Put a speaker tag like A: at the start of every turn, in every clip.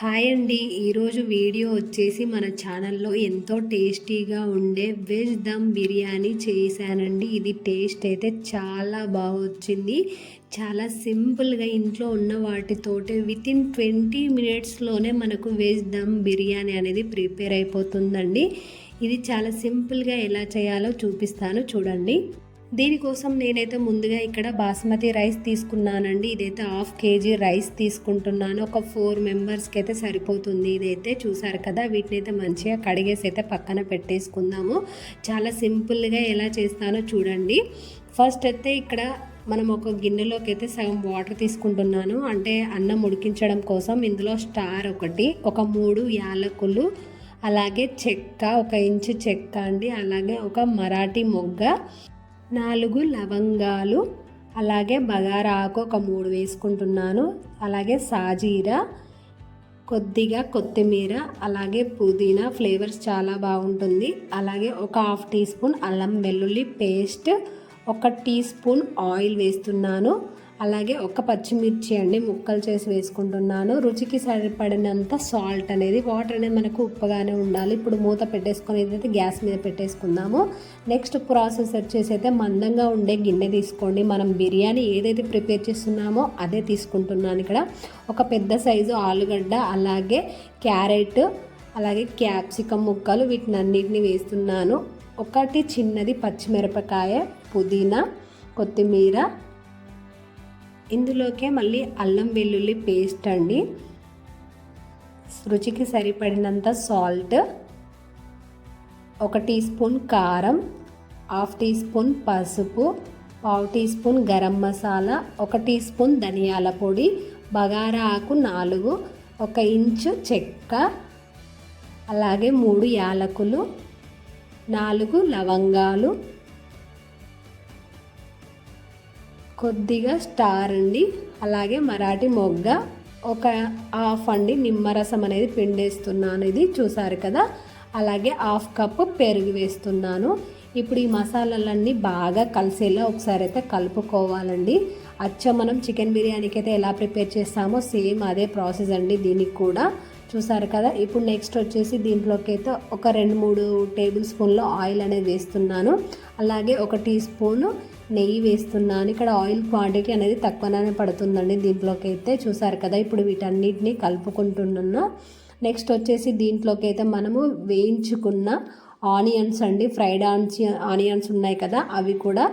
A: Hi అండి. ఈరోజు video వచ్చేసి మన ఛానల్లో ఎంతో టేస్టీగా ఉండే వెజ్ దమ్ బిర్యానీ చేశానండి. ఇది టేస్ట్ అయితే చాలా బాగా వచ్చింది చాలా సింపుల్గా ఇంట్లో ఉన్న వాటితోటి విత్ ఇన్ ట్వంటీ మినిట్స్లోనే మనకు వెజ్ దమ్ బిర్యానీ అనేది ప్రిపేర్ అయిపోతుందండి. ఇది చాలా సింపుల్గా ఎలా చేయాలో చూపిస్తాను. చూడండి. దీనికోసం నేనైతే ముందుగా ఇక్కడ బాస్మతి రైస్ తీసుకున్నానండి. ఇదైతే హాఫ్ కేజీ రైస్ తీసుకుంటున్నాను. ఒక ఫోర్ మెంబర్స్కి అయితే సరిపోతుంది. ఇదైతే చూసారు కదా వీటిని అయితే మంచిగా కడిగేసి అయితే పక్కన పెట్టేసుకుందాము. చాలా సింపుల్గా ఎలా చేస్తానో చూడండి. ఫస్ట్ అయితే ఇక్కడ మనం ఒక గిన్నెలోకి అయితే సగం వాటర్ తీసుకుంటున్నాను. అంటే అన్నం ఉడికించడం కోసం ఇందులో స్టార్ ఒకటి ఒక మూడు యాలకులు అలాగే చెక్క ఒక ఇంచు చెక్క అండి. అలాగే ఒక మరాఠీ మొగ్గ నాలుగు లవంగాలు అలాగే బగారా ఆకు ఒక మూడు వేసుకుంటున్నాను. అలాగే సాజీరా కొద్దిగా కొత్తిమీర అలాగే పుదీనా ఫ్లేవర్స్ చాలా బాగుంటుంది. అలాగే ఒక హాఫ్ టీ స్పూన్ అల్లం వెల్లుల్లి పేస్ట్ ఒక టీ స్పూన్ ఆయిల్ వేస్తున్నాను. అలాగే ఒక పచ్చిమిర్చి అండి ముక్కలు చేసి వేసుకుంటున్నాను. రుచికి సరిపడినంత సాల్ట్ అనేది వాటర్ అనేది మనకు ఉప్పగానే ఉండాలి. ఇప్పుడు మూత పెట్టేసుకొని ఏదైతే గ్యాస్ మీద పెట్టేసుకుందాము నెక్స్ట్ ప్రాసెస్ వచ్చేసి అయితే మందంగా ఉండే గిన్నె తీసుకోండి. మనం బిర్యానీ ఏదైతే ప్రిపేర్ చేస్తున్నామో అదే తీసుకుంటున్నాను ఇక్కడ. ఒక పెద్ద సైజు ఆలుగడ్డ అలాగే క్యారెట్ అలాగే క్యాప్సికమ్ ముక్కలు వీటిని అన్నిటిని వేస్తున్నాను. ఒకటి చిన్నది పచ్చిమిరపకాయ పుదీనా కొత్తిమీర ఇందులోకే మళ్ళీ అల్లం వెల్లుల్లి పేస్ట్ అండి. రుచికి సరిపడినంత సాల్ట్ ఒక టీ స్పూన్ కారం హాఫ్ టీ స్పూన్ పసుపు పావు టీ స్పూన్ గరం మసాలా ఒక టీ స్పూన్ ధనియాల పొడి బగారా ఆకు నాలుగు ఒక ఇంచు చెక్క అలాగే మూడు యాలకులు నాలుగు లవంగాలు కొద్దిగా స్టార్ అండి. అలాగే మరాఠీ మొగ్గ ఒక హాఫ్ అండి. నిమ్మరసం అనేది పిండేస్తున్నాను ఇది చూసారు కదా. అలాగే హాఫ్ కప్ పెరుగు వేస్తున్నాను. ఇప్పుడు ఈ మసాలాలన్నీ బాగా కలిసేలా ఒకసారి అయితే కలుపుకోవాలండి. అచ్చ మనం చికెన్ బిర్యానీకి అయితే ఎలా ప్రిపేర్ చేస్తామో సేమ్ అదే ప్రాసెస్ అండి దీనికి కూడా. చూసారు కదా? ఇప్పుడు నెక్స్ట్ వచ్చేసి దీంట్లోకి అయితే ఒక రెండు మూడు టేబుల్ స్పూన్లో ఆయిల్ అనేది వేస్తున్నాను. అలాగే ఒక టీ స్పూను నెయ్యి వేస్తున్నాను. ఇక్కడ ఆయిల్ క్వాంటిటీ అనేది తక్కువనే పడుతుందండి దీంట్లోకి అయితే. చూసారు కదా? ఇప్పుడు వీటన్నిటిని కలుపుకుంటున్నా నెక్స్ట్ వచ్చేసి దీంట్లోకి అయితే మనము వేయించుకున్న ఆనియన్స్ అండి. ఫ్రైడ్ ఆనియన్స్ ఉన్నాయి కదా? అవి కూడా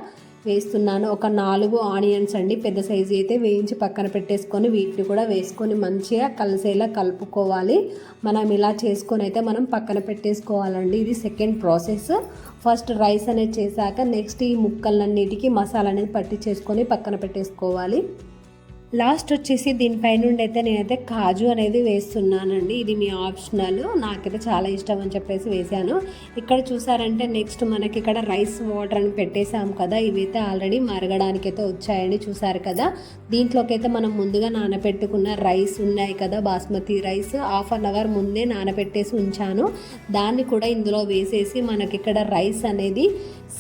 A: వేస్తున్నాను. ఒక నాలుగు ఆనియన్స్ అండి పెద్ద సైజు అయితే వేయించి పక్కన పెట్టేసుకొని వీటిని కూడా వేసుకొని మంచిగా కలిసేలా కలుపుకోవాలి. మనం ఇలా చేసుకొని అయితే మనం పక్కన పెట్టేసుకోవాలండి. ఇది సెకండ్ ప్రాసెస్ ఫస్ట్ రైస్ అనేది చేశాక నెక్స్ట్ ఈ ముక్కలన్నిటికీ మసాలా అనేది పట్టి చేసుకొని పక్కన పెట్టేసుకోవాలి. లాస్ట్ వచ్చేసి దీనిపై నుండి అయితే నేనైతే కాజు అనేది వేస్తున్నానండి. ఇది మీ ఆప్షనల్. నాకైతే చాలా ఇష్టం అని చెప్పేసి వేసాను ఇక్కడ చూసారంటే నెక్స్ట్ మనకి ఇక్కడ రైస్ వాటర్ అని పెట్టేసాం కదా. ఇవైతే ఆల్రెడీ మరగడానికి అయితే వచ్చాయని చూసారు కదా. దీంట్లోకైతే మనం ముందుగా నానబెట్టుకున్న రైస్ ఉన్నాయి కదా. Basmati rice half an hour ముందే నానబెట్టేసి ఉంచాను. దాన్ని కూడా ఇందులో వేసేసి మనకి ఇక్కడ రైస్ అనేది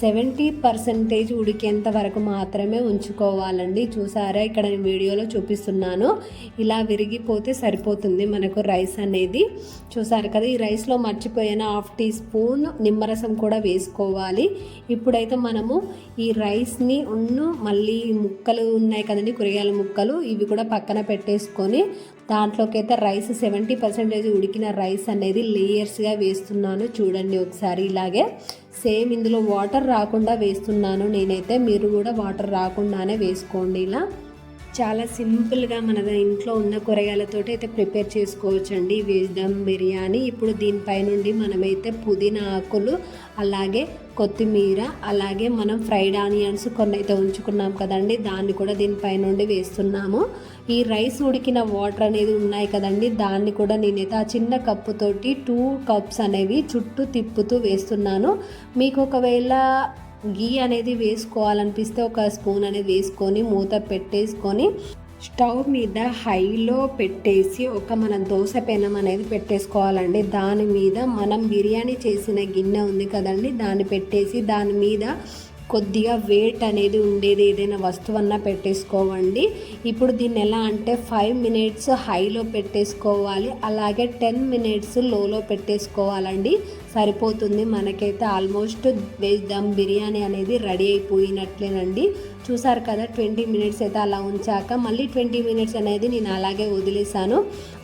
A: సెవెంటీ పర్సెంటేజ్ ఉడికేంత వరకు మాత్రమే ఉంచుకోవాలండి. చూసారా? ఇక్కడ వీడియోలో వీడియోలో చూపిస్తున్నాను. ఇలా విరిగిపోతే సరిపోతుంది మనకు రైస్ అనేది. చూసారు కదా ఈ రైస్లో మర్చిపోయిన హాఫ్ టీ స్పూన్ నిమ్మరసం కూడా వేసుకోవాలి. ఇప్పుడైతే మనము ఈ రైస్ని ఉన్ను మళ్ళీ ముక్కలు ఉన్నాయి కదండి కూరగాయల ముక్కలు ఇవి కూడా పక్కన పెట్టేసుకొని దాంట్లోకి అయితే రైస్ సెవెంటీ పర్సెంటేజ్ ఉడికిన రైస్ అనేది లేయర్స్గా వేస్తున్నాను. చూడండి ఒకసారి ఇలాగే. సేమ్ ఇందులో వాటర్ రాకుండా వేస్తున్నాను నేనైతే. మీరు కూడా వాటర్ రాకుండానే వేసుకోండి ఇలా. చాలా సింపుల్గా మన ఇంట్లో ఉన్న కూరగాయలతో అయితే ప్రిపేర్ చేసుకోవచ్చండి. వెజ్ దమ్ బిర్యానీ. ఇప్పుడు దీనిపై నుండి మనమైతే పుదీనా ఆకులు అలాగే కొత్తిమీర అలాగే మనం ఫ్రైడ్ ఆనియన్స్ కొన్ని అయితే ఉంచుకున్నాం కదండి. దాన్ని కూడా దీనిపై నుండి వేస్తున్నాము. ఈ రైస్ ఉడికిన వాటర్ అనేది ఉన్నాయి కదండి. దాన్ని కూడా నేనైతే ఆ చిన్న కప్పుతోటి టూ కప్స్ అనేవి చుట్టూ తిప్పుతూ వేస్తున్నాను. మీకు ఒకవేళ గీ అనేది వేసుకోవాలనిపిస్తే ఒక స్పూన్ అనేది వేసుకొని మూత పెట్టేసుకొని స్టవ్ మీద హైలో పెట్టేసి ఒక మనం దోశ పెనం అనేది పెట్టేసుకోవాలండి. దాని మీద మనం బిర్యానీ చేసిన గిన్నె ఉంది కదండి దాన్ని పెట్టేసి దాని మీద కొద్దిగా వెయిట్ అనేది ఉండేది ఏదైనా వస్తువు అన్నా పెట్టేసుకోవండి. ఇప్పుడు దీన్ని ఎలా అంటే ఫైవ్ మినిట్స్ హైలో పెట్టేసుకోవాలి. అలాగే టెన్ మినిట్స్ లోలో పెట్టేసుకోవాలండి. సరిపోతుంది. మనకైతే ఆల్మోస్ట్ వెజ్ దమ్ బిర్యానీ అనేది రెడీ అయిపోయినట్లేనండి. చూసారు కదా ట్వంటీ మినిట్స్ అయితే అలా ఉంచాక మళ్ళీ ట్వంటీ మినిట్స్ అనేది నేను అలాగే వదిలేసాను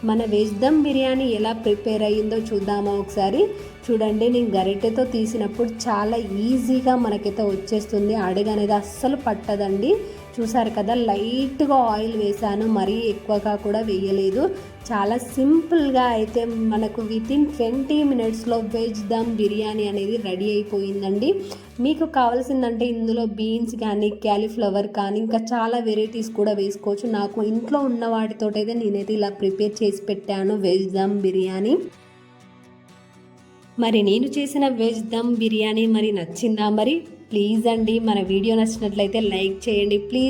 A: మన వెజ్ దమ్ బిర్యానీ ఎలా ప్రిపేర్ అయ్యిందో చూద్దామా ఒకసారి. చూడండి నేను గరిటెతో తీసినప్పుడు చాలా ఈజీగా మనకైతే వచ్చేస్తుంది. అడుగు అనేది అస్సలు పట్టదండి. చూసారు కదా లైట్గా ఆయిల్ వేసాను మరీ ఎక్కువగా కూడా వేయలేదు. చాలా సింపుల్గా అయితే మనకు వితిన్ ట్వంటీ మినిట్స్లో వెజ్ దమ్ బిర్యానీ అనేది రెడీ అయిపోయిందండి. మీకు కావాల్సిందంటే ఇందులో బీన్స్ కానీ క్యాలీఫ్లవర్ కానీ ఇంకా చాలా వెరైటీస్ కూడా వేసుకోవచ్చు. నాకు ఇంట్లో ఉన్న వాటితోటైతే నేనైతే ఇలా ప్రిపేర్ చేసి పెట్టాను వెజ్ దమ్ బిర్యానీ. మరి నేను చేసిన వెజ్ దమ్ బిర్యానీ మరి నచ్చిందా మరి? ప్లీజ్ అండి మన వీడియో నచ్చినట్లయితే లైక్ చేయండి. ప్లీజ్